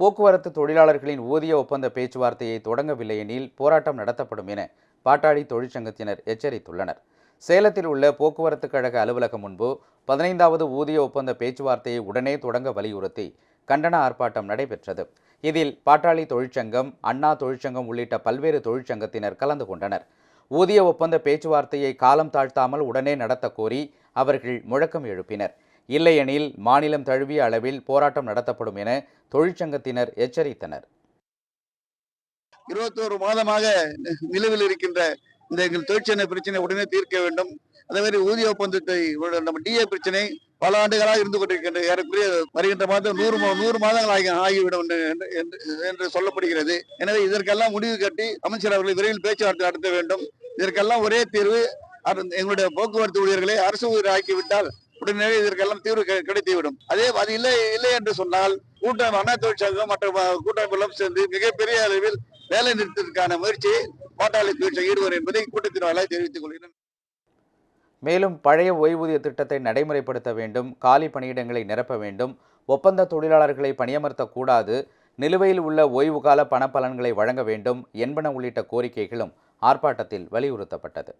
போக்குவரத்து தொழிலாளர்களின் ஊதிய ஒப்பந்த பேச்சுவார்த்தையை தொடங்கவில்லை எனில் போராட்டம் நடத்தப்படும் என பாட்டாளி தொழிற்சங்கத்தினர் எச்சரித்துள்ளனர். சேலத்தில் உள்ள போக்குவரத்து கழக அலுவலகம் முன்பு பதினைந்தாவது ஊதிய ஒப்பந்த பேச்சுவார்த்தையை உடனே தொடங்க வலியுறுத்தி கண்டன ஆர்ப்பாட்டம் நடைபெற்றது. இதில் பாட்டாளி தொழிற்சங்கம் அண்ணா தொழிற்சங்கம் உள்ளிட்ட பல்வேறு தொழிற்சங்கத்தினர் கலந்து கொண்டனர். ஊதிய ஒப்பந்த பேச்சுவார்த்தையை காலம் தாழ்த்தாமல் உடனே நடத்த கோரி அவர்கள் முழக்கம் எழுப்பினர். இல்லையெனில் மாநிலம் தழுவிய அளவில் போராட்டம் நடத்தப்படும் என தொழிற்சங்கத்தினர் எச்சரித்தனர். இருபத்தோரு மாதமாக நிலுவில் இருக்கின்ற இந்த எங்கள் தொழிற்சங்க பிரச்சனை உடனே தீர்க்க வேண்டும். அதே மாதிரி ஊதிய ஒப்பந்தத்தை நம்ம டிஏ பிரச்சனை பல ஆண்டுகளாக இருந்து கொண்டிருக்கின்ற ஏறக்குரிய வருகின்ற மாதம் நூறு நூறு மாதங்கள் ஆகி ஆகிவிடும் என்று- என்று- என்று- சொல்லப்படுகிறது. எனவே இதற்கெல்லாம் முடிவு கட்டி அமைச்சர் அவர்களை விரைவில் பேச்சுவார்த்தை நடத்த வேண்டும். இதற்கெல்லாம் ஒரே தீர்வு எங்களுடைய போக்குவரத்து ஊழியர்களை அரசு ஊழியர் ஆக்கிவிட்டால் உடனே இதற்கெல்லாம் தீர்வு கிடைத்துவிடும் அதே அது இல்லை இல்லை என்று சொன்னால் கூட்டம் அண்ணா தொழிற்சங்கம் மற்ற ம- கூட்டமைப்பெல்லாம் சேர்ந்து மிகப்பெரிய அளவில் வேலை நிறுத்தத்திற்கான முயற்சியை பாட்டாளி தொழிற்சங்கம் ஈடுபடும் என்பதை கூட்டத்தின் வாயிலாக தெரிவித்துக் கொள்கிறேன். மேலும் பழைய ஓய்வூதிய திட்டத்தை நடைமுறைப்படுத்த வேண்டும் காலி பணியிடங்களை நிரப்ப வேண்டும் ஒப்பந்த தொழிலாளர்களை பணியமர்த்தக்கூடாது நிலுவையில் உள்ள ஓய்வு கால பணப்பலன்களை வழங்க வேண்டும் என்பன உள்ளிட்ட கோரிக்கைகளும் ஆர்ப்பாட்டத்தில் வலியுறுத்தப்பட்டது.